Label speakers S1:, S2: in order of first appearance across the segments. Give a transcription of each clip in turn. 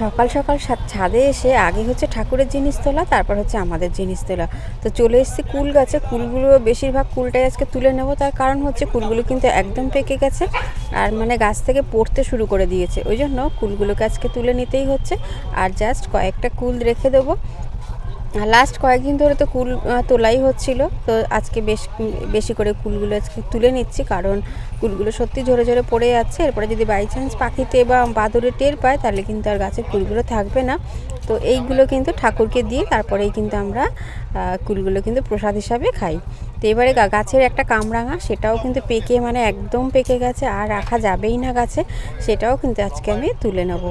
S1: সকাল সকাল ছাদে এসে আগে হচ্ছে ঠাকুরের জিনিস তোলা, তারপর হচ্ছে আমাদের জিনিস তোলা। তো চলে এসেছি কুল গাছে। কুলগুলো বেশিরভাগ কুলটাই আজকে তুলে নেব। তার কারণ হচ্ছে কুলগুলো কিন্তু একদম পেকে গেছে আর মানে গাছ থেকে পড়তে শুরু করে দিয়েছে। ওই জন্য কুলগুলোকে আজকে তুলে নিতেই হচ্ছে। আর জাস্ট কয়েকটা কুল রেখে দেবো। লাস্ট কয়েকদিন ধরে তো কুল তোলাই হচ্ছিল। তো আজকে বেশ, বেশি করে কুলগুলো আজকে তুলে নিচ্ছি, কারণ কুলগুলো সত্যি ঝরে ঝরে পড়ে যাচ্ছে। এরপরে যদি বাই চান্স পাখিতে বা বাদুরে টের পায়, তাহলে কিন্তু আর গাছের কুলগুলো থাকবে না। তো এইগুলো কিন্তু ঠাকুরকে দিয়ে তারপরেই কিন্তু আমরা কুলগুলো কিন্তু প্রসাদ হিসাবে খাই। তো এবারে গাছের একটা কামরাঙা, সেটাও কিন্তু পেকে মানে একদম পেকে গেছে, আর রাখা যাবেই না গাছে, সেটাও কিন্তু আজকে আমি তুলে নেব।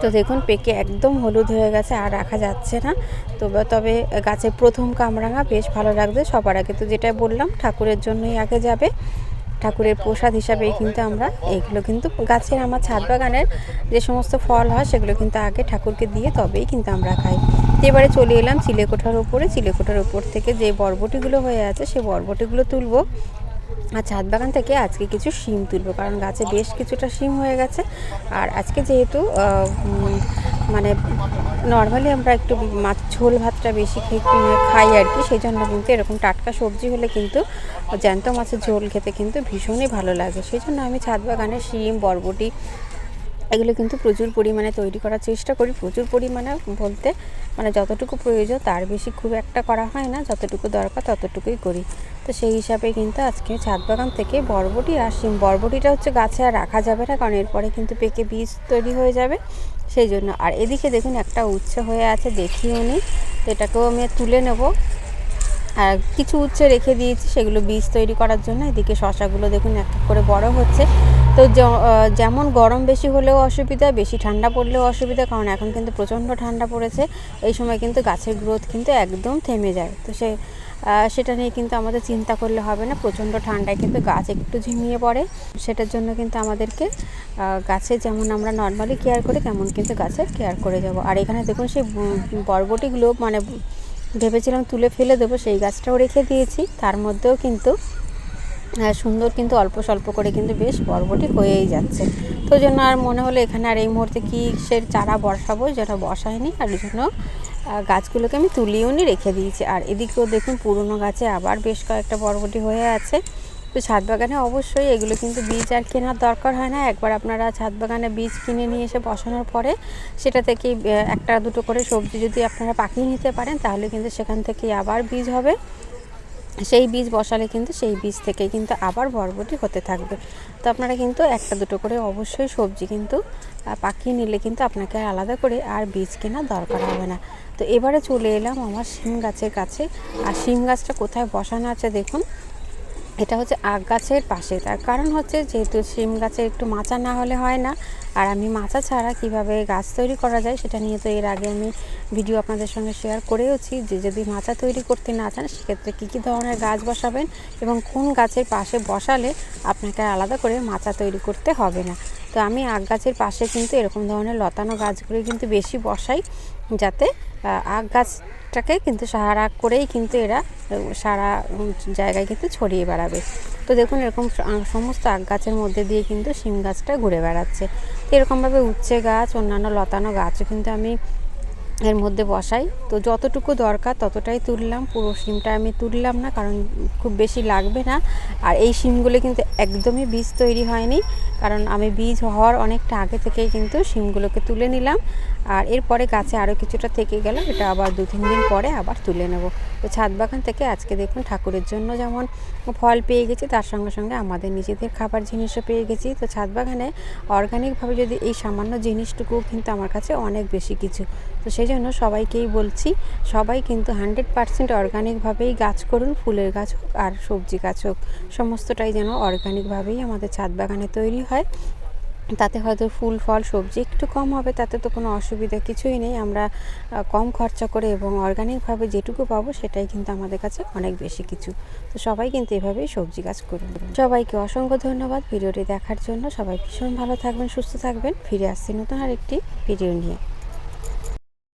S1: তো দেখুন, পেকে একদম হলুদ হয়ে গেছে আর রাখা যাচ্ছে না। তবে তবে গাছের প্রথম কামরাঙা বেশ ভালো লাগবে সবার আগে। তো যেটা বললাম, ঠাকুরের জন্যই আগে যাবে। ঠাকুরের প্রসাদ হিসাবেই কিন্তু আমরা এইগুলো কিন্তু গাছের আমার ছাদ বাগানের যে সমস্ত ফল হয়, সেগুলো কিন্তু আগে ঠাকুরকে দিয়ে তবেই কিন্তু আমরা খাই। এবারে চলে এলাম চিলেকোঠার ওপরে। চিলেকোঠার ওপর থেকে যে বরবটিগুলো হয়ে আছে সেই বরবটিগুলো তুলবো। আর ছাদ বাগান থেকে আজকে কিছু শিম তুলবো, কারণ গাছে বেশ কিছুটা শিম হয়ে গেছে। আর আজকে যেহেতু মানে নর্মালি আমরা একটু মাছ, ঝোল ভাতটা বেশি খাই আর কি সেই জন্য কিন্তু এরকম টাটকা সবজি হলে কিন্তু জ্যান্ত মাছের ঝোল খেতে কিন্তু ভীষণই ভালো লাগে। সেই জন্য আমি ছাদ বাগানে শিম, বরবটি এগুলো কিন্তু প্রচুর পরিমাণে তৈরি করার চেষ্টা করি। প্রচুর পরিমাণে বলতে মানে যতটুকু প্রয়োজন তার বেশি খুব একটা করা হয় না। যতটুকু দরকার ততটুকুই করি। তো সেই হিসাবে কিন্তু আজকে ছাদ বাগান থেকে বরবটি আর শিম, বরবটিটা হচ্ছে গাছে আর রাখা যাবে না কারণ এরপরে কিন্তু পেকে বীজ তৈরি হয়ে যাবে। সেই জন্য আর এদিকে দেখুন একটা উচ্ছে হয়ে আছে, দেখিও নি। এটাকেও আমি তুলে নেব। আর কিছু উচ্ছে রেখে দিয়েছি সেগুলো বীজ তৈরি করার জন্য। এদিকে শশাগুলো দেখুন এক এক করে বড় হচ্ছে। তো যেমন গরম বেশি হলেও অসুবিধা, বেশি ঠান্ডা পড়লেও অসুবিধা, কারণ এখন কিন্তু প্রচণ্ড ঠান্ডা পড়েছে। এই সময় কিন্তু গাছের গ্রোথ কিন্তু একদম থেমে যায়। তো সে সেটা নিয়ে কিন্তু আমাদের চিন্তা করলে হবে না। প্রচণ্ড ঠান্ডায় কিন্তু গাছ একটু ঝিমিয়ে পড়ে। সেটার জন্য কিন্তু আমাদেরকে গাছে যেমন আমরা নর্মালি কেয়ার করি, তেমন কিন্তু গাছে কেয়ার করে যাব। আর এখানে দেখুন সেই বরবটিগুলো মানে ভেবেছিলাম তুলে ফেলে দেবো, সেই গাছটাও রেখে দিয়েছি। তার মধ্যেও কিন্তু সুন্দর কিন্তু অল্প স্বল্প করে কিন্তু বেশ বরবটি হয়েই যাচ্ছে। তো জন্য আর মনে হলো এখানে আর এই মুহূর্তে কিসের চারা বসাবো যেটা বসায়নি আর জন্য গাছগুলোকে আমি তুলিও নি রেখে দিয়েছি। আর এদিকেও দেখুন পুরনো গাছে আবার বেশ কয়েকটা বরবটি হয়ে আছে। তো ছাদ বাগানে অবশ্যই এগুলো কিন্তু বীজ আর কেনার দরকার হয় না। একবার আপনারা ছাদ বাগানে বীজ কিনে নিয়ে এসে বসানোর পরে সেটা থেকেই একটা দুটো করে সবজি যদি আপনারা পাকিয়ে নিতে পারেন তাহলে কিন্তু সেখান থেকেই আবার বীজ হবে। সেই বীজ বসালে কিন্তু সেই বীজ থেকে কিন্তু আবার বরবটি হতে থাকবে। তো আপনারা কিন্তু একটা দুটো করে অবশ্যই সবজি কিন্তু পাকিয়ে নিলে কিন্তু আপনাকে আর আলাদা করে আর বীজ কেনা দরকার হবে না। তো এবারে চলে এলাম আমার শিম গাছের কাছে। আর শিম গাছটা কোথায় বসানো আছে দেখুন। এটা হচ্ছে আগ গাছের পাশে। তার কারণ হচ্ছে যেহেতু শিম গাছে একটু মাচা না হলে হয় না, আর আমি মাচা ছাড়া কীভাবে গাছ তৈরি করা যায় সেটা নিয়ে তো এর আগে আমি ভিডিও আপনাদের সঙ্গে শেয়ার করেওছি যে যদি মাচা তৈরি করতে না চান, সেক্ষেত্রে কী কী ধরনের গাছ বসাবেন এবং কোন গাছের পাশে বসালে আপনাকে আলাদা করে মাচা তৈরি করতে হবে না। তো আমি আগ গাছের পাশে কিন্তু এরকম ধরনের লতানো গাছগুলি কিন্তু বেশি বসাই যাতে আগ গাছটাকে কিন্তু সারা করেই কিন্তু এরা সারা জায়গায় কিন্তু ছড়িয়ে বেড়াবে। তো দেখুন এরকম সমস্ত আগ গাছের মধ্যে দিয়ে কিন্তু শিম গাছটা ঘুরে বেড়াচ্ছে। তো এরকমভাবে উচ্ছে গাছ, অন্যান্য লতানো গাছও কিন্তু আমি এর মধ্যে বসাই। তো যতটুকু দরকার ততটাই তুললাম। পুরো শিমটা আমি তুললাম না, কারণ খুব বেশি লাগবে না। আর এই শিমগুলো কিন্তু একদমই বীজ তৈরি হয়নি, কারণ আমি বীজ হওয়ার অনেকটা আগে থেকেই কিন্তু শিমগুলোকে তুলে নিলাম। আর এরপরে গাছে আরও কিছুটা থেকে গেল, এটা আবার দু তিন দিন পরে আবার তুলে নেব। তো ছাদ বাগান থেকে আজকে দেখুন ঠাকুরের জন্য যেমন ফল পেয়ে গেছি, তার সঙ্গে সঙ্গে আমাদের নিজেদের খাবার জিনিসও পেয়ে গেছি। তো ছাদ বাগানে অর্গানিকভাবে যদি এই সামান্য জিনিসটুকু কিন্তু আমার কাছে অনেক বেশি কিছু। তো সেই জন্য সবাইকেই বলছি, সবাই কিন্তু হান্ড্রেড পারসেন্ট অর্গানিকভাবেই গাছ করুন, ফুলের গাছ হোক আর সবজি গাছ হোক, সমস্তটাই যেন অর্গানিকভাবেই আমাদের ছাদ বাগানে তৈরি হয়। তাতে হয়তো ফুল, ফল, সবজি একটু কম হবে, তাতে তো কোনো অসুবিধা কিছুই নেই। আমরা কম খরচা করে এবং অর্গানিকভাবে যেটুকু পাবো সেটাই কিন্তু আমাদের কাছে অনেক বেশি কিছু। তো সবাই কিন্তু এভাবেই সবজি গাছ করুন সবাইকে অসংখ্য ধন্যবাদ ভিডিওটি দেখার জন্য। সবাই ভীষণ ভালো থাকবেন, সুস্থ থাকবেন। ফিরে আসছি নতুন আর একটি ভিডিও নিয়ে।